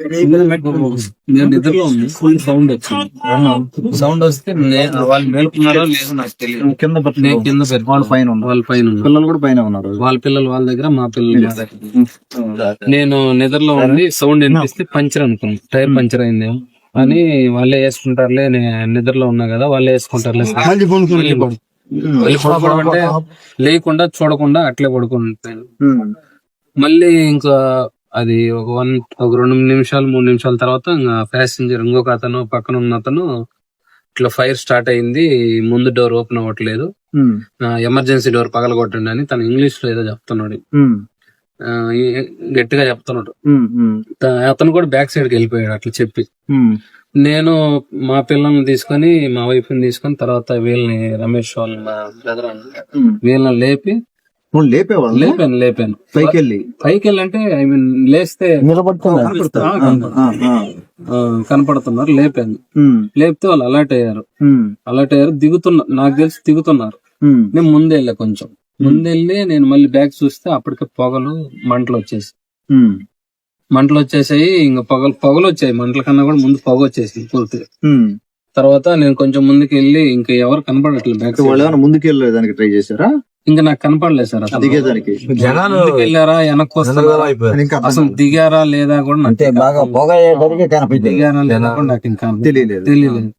నేను నిద్రలో ఉంది ఫుల్ సౌండ్ వచ్చింది సౌండ్ వస్తే వాళ్ళు మేలుకున్నారో లేదో నాకు తెలియదు కింద పట్టు. నేను కింద పెట్టి వాళ్ళ పైన ఉన్నారు వాళ్ళ పైన పిల్లలు కూడా పైన ఉన్నారు వాళ్ళ పిల్లలు వాళ్ళ దగ్గర మా పిల్లలు నేను నిద్రలో ఉండి సౌండ్ వినిపిస్తే పంచర్ అనుకున్నాను టైర్ పంచర్ అయిందేమో అని వాళ్ళే వేసుకుంటారులే నేను నిద్రలో ఉన్నా కదా వాళ్ళే వేసుకుంటారులే వెళ్ళి అంటే లేకుండా చూడకుండా అట్లే పడుకుంటాను మళ్ళీ ఇంకా అది ఒక వన్ ఒక రెండు నిమిషాలు మూడు నిమిషాల తర్వాత ఇంకా ప్యాసింజర్ ఇంకొక అతను పక్కన ఉన్న అతను ఇట్లా ఫైర్ స్టార్ట్ అయింది. ముందు డోర్ ఓపెన్ అవ్వట్లేదు. ఎమర్జెన్సీ డోర్ పగలగొట్టండి అని తను ఇంగ్లీష్లో ఏదో చెప్తున్నాడు. గట్టిగా చెప్తున్నాడు. అతను కూడా బ్యాక్ సైడ్కి వెళ్ళిపోయాడు అట్లా చెప్పి. నేను మా పిల్లల్ని తీసుకొని మా వైఫ్ని తీసుకొని తర్వాత వీళ్ళని రమేష్ వాళ్ళని మా బ్రదర్ వీళ్ళని లేపి నువ్వు లేపేవాళ్ళు లేపాను లేపాను. పైకి వెళ్ళి పైకి వెళ్ళంటే ఐ మీన్ లేస్తే కనపడుతున్నారు లేపాను. లేపితే వాళ్ళు అలర్ట్ అయ్యారు. అలర్ట్ అయ్యారు దిగుతున్నారు నాకు తెలిసి దిగుతున్నారు. నేను ముందే వెళ్ళా కొంచెం ముందెళ్ళి నేను మళ్ళీ బ్యాగ్ చూస్తే అప్పటికే పొగలు మంటలు వచ్చేసి మంటలు వచ్చేసాయి ఇంకా పొగలు పొగలు వచ్చాయి. మంటల కన్నా కూడా ముందు పొగ వచ్చేసింది పూర్తిగా. తర్వాత నేను కొంచెం ముందుకు వెళ్ళి ఇంకా ఎవరు కనపడట్లేదు వాళ్ళు ముందుకు వెళ్ళేదానికి ట్రై చేశారా? ఇంకా నాకు కనపడలేదు సార్ అసలు. దిగేదానికి. ముందుకు వెళ్ళారా వెనక్కి వస్తున్నారా అసలు దిగారా లేదా కూడా నాకు బాగా పొగ అయ్యేటప్పటికే కనిపించింది దిగారా లేదా కూడా నాకు ఇంకా తెలియలేదు. తెలియలేదు.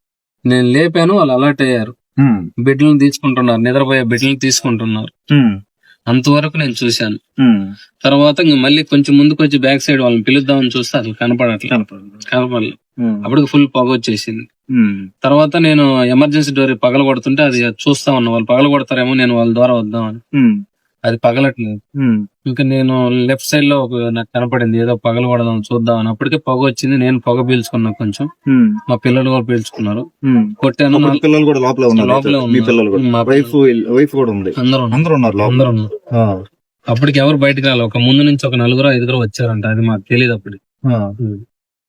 నేను లేపాను వాళ్ళు అలర్ట్ అయ్యారు. బిడ్డలను తీసుకుంటున్నారు నిద్రపోయే బిడ్డలను తీసుకుంటున్నారు. అంతవరకు నేను చూశాను. తర్వాత ఇంక మళ్ళీ కొంచెం ముందుకు వచ్చి బ్యాక్ సైడ్ వాళ్ళని పిలుద్దామని చూస్తే అసలు కనపడట్లేదు. కనపడలేదు. అప్పటికి ఫుల్ పొగ వచ్చేసింది. తర్వాత నేను ఎమర్జెన్సీ డోర్ పగల కొడుతుంటే అది చూస్తా ఉన్నా. వాళ్ళు పగల కొడతారేమో నేను వాళ్ళ ద్వారా వద్దామని అది పగలట్లేదు. ఇంకా నేను లెఫ్ట్ సైడ్లో ఒక నాకు కనపడింది. ఏదో పగల కొడదాం చూద్దామని అప్పటికే పొగ వచ్చింది. నేను పొగ పీల్చుకున్నా కొంచెం. మా పిల్లలు కూడా పీల్చుకున్నారు. కొట్టాను. పిల్లలు కూడా లోపల ఉన్నారు. లోపలే మీ. పిల్లలు కూడా. మా వైఫ్ వైఫ్ కూడా ఉంది. అందరూ ఉన్నారు. అందరూ ఉన్నారు లోపల. అందరూ ఉన్నారు. ఆ. అప్పటికి ఎవరు బయటకు రాలి. ఒక ముందు నుంచి ఒక నలుగురు ఐదుగురు వచ్చారంట. అది మాకు తెలియదు అప్పుడు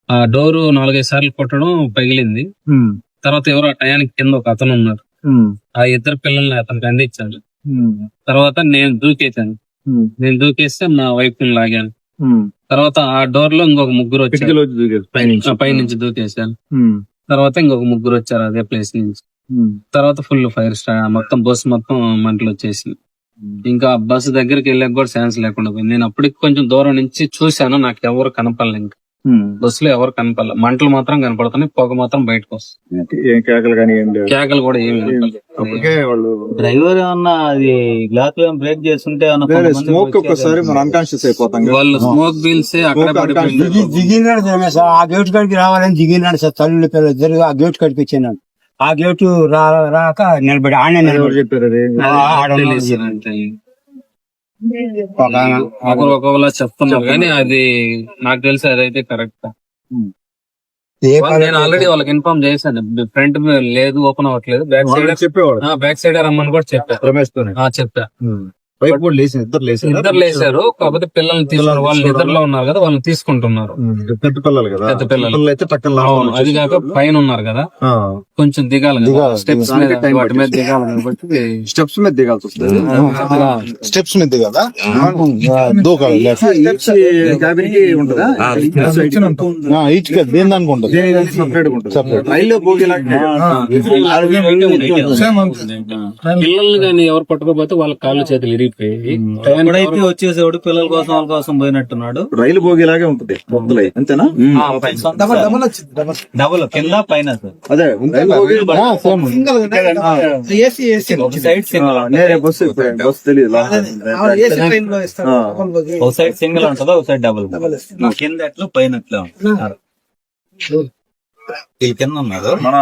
ఆ. డోరు నాలుగైదు సార్లు కొట్టడం పగిలింది. తర్వాత ఎవరు ఆ టయానికి కింద ఒక అతను ఉన్నారు. ఆ ఇద్దరు పిల్లల్ని అతనికి అందించాడు ఉమ్. తర్వాత నేను దూకేశాను. నేను దూకేస్తే నా వైఫ్ని లాగాను. తర్వాత ఆ డోర్లో ఇంకొక ముగ్గురు వచ్చారు పైనుంచి. దూకేశాను. తర్వాత ఇంకొక ముగ్గురు వచ్చారు అదే ప్లేస్ నుంచి. తర్వాత ఫుల్ ఫైర్ స్టార్ మొత్తం బస్సు మొత్తం మంటలు వచ్చేసింది ఇంకా బస్సు దగ్గరికి వెళ్ళాక కూడా ఛాన్స్ లేకుండా పోయింది నేను అప్పటికి కొంచెం దూరం నుంచి చూశాను నాకు ఎవరు కనపడలే ఇంకా. బస్సులో ఎవరు కనపడలే. మంటలు మాత్రం కనపడుతున్నాయి పొగ మాత్రం బయటకు వస్తుంది. ఏం కేకలు కానీ కేకలు కూడా ఏమి డ్రైవర్ ఏమన్నా అది గ్లాస్ బ్రేక్ చేస్తుంటే స్మోక్ ఒక్కసారి మనం అన్కాన్షియస్ అయిపోతాం. వాళ్ళు స్మోక్ బీల్స్ అక్కడ. దిగినాడు ఆ గేట్ కాడికి రావాలని దిగినాడు సార్. తల్లి పిల్లలు ఇద్దరు ఆ గేట్ కాడికి వచ్చినాడు ఆ గేటు రా రాక నిలబడి ఆడ నిలబడి చెప్పారు అది ఆడ ఉన్నాడు. తెలియదు అంటే. ఒకరు ఒకలా చెప్తున్నారు కానీ అది నాకు తెలిసి అదైతే కరెక్ట్. నేను ఆల్రెడీ వాళ్ళకి ఇన్ఫార్మ్ చేశాను. ఫ్రంట్ లేదు ఓపెన్ అవ్వట్లేదు. బ్యాక్ సైడ్ చెప్పేవాడు బ్యాక్ సైడ్ రమ్మని కూడా చెప్పా. రమేష్ చెప్పా. వైఫ్ కూడా ఇద్దరు లేచి ఇద్దరు లేచారు కాకపోతే పిల్లల్ని తీసుకున్నారు వాళ్ళు నిద్రలో ఉన్నారు కదా వాళ్ళని తీసుకుంటున్నారు పెద్ద పిల్లలు కదా పెద్ద పిల్లలు. పిల్లలు అయితే టక్కన అవును అది కాక పైన ఉన్నారు కదా కొంచెం దిగాలి కదా స్టెప్స్ మీద వాటి మీద దిగాలి కాబట్టి స్టెప్స్ మీద దిగాల్సి వస్తుంది స్టెప్స్ మీద ఈచ్ దేని పోగేలా పిల్లల్ని కానీ ఎవరు పట్టుకోపోతే వాళ్ళ కాళ్ళు చేతులు ఎప్పుడైతే వచ్చేసేవాడు పిల్లల కోసం వాళ్ళ కోసం పోయినట్టున్నాడు. రైలు పోగేలాగే ఉంటుంది బొద్దులై అంతేనా? డబుల్ కింద పైన సార్. అదే సైడ్ సింగిల్ నేనే బస్సు బస్సు తెలియదు ఏసీ ట్రైన్లో ఇస్తారు ఒక సైడ్ సింగిల్ ఉంటుందా ఒక సైడ్ డబుల్? కింద ఎట్లా పైన కింద ఉన్నారు మన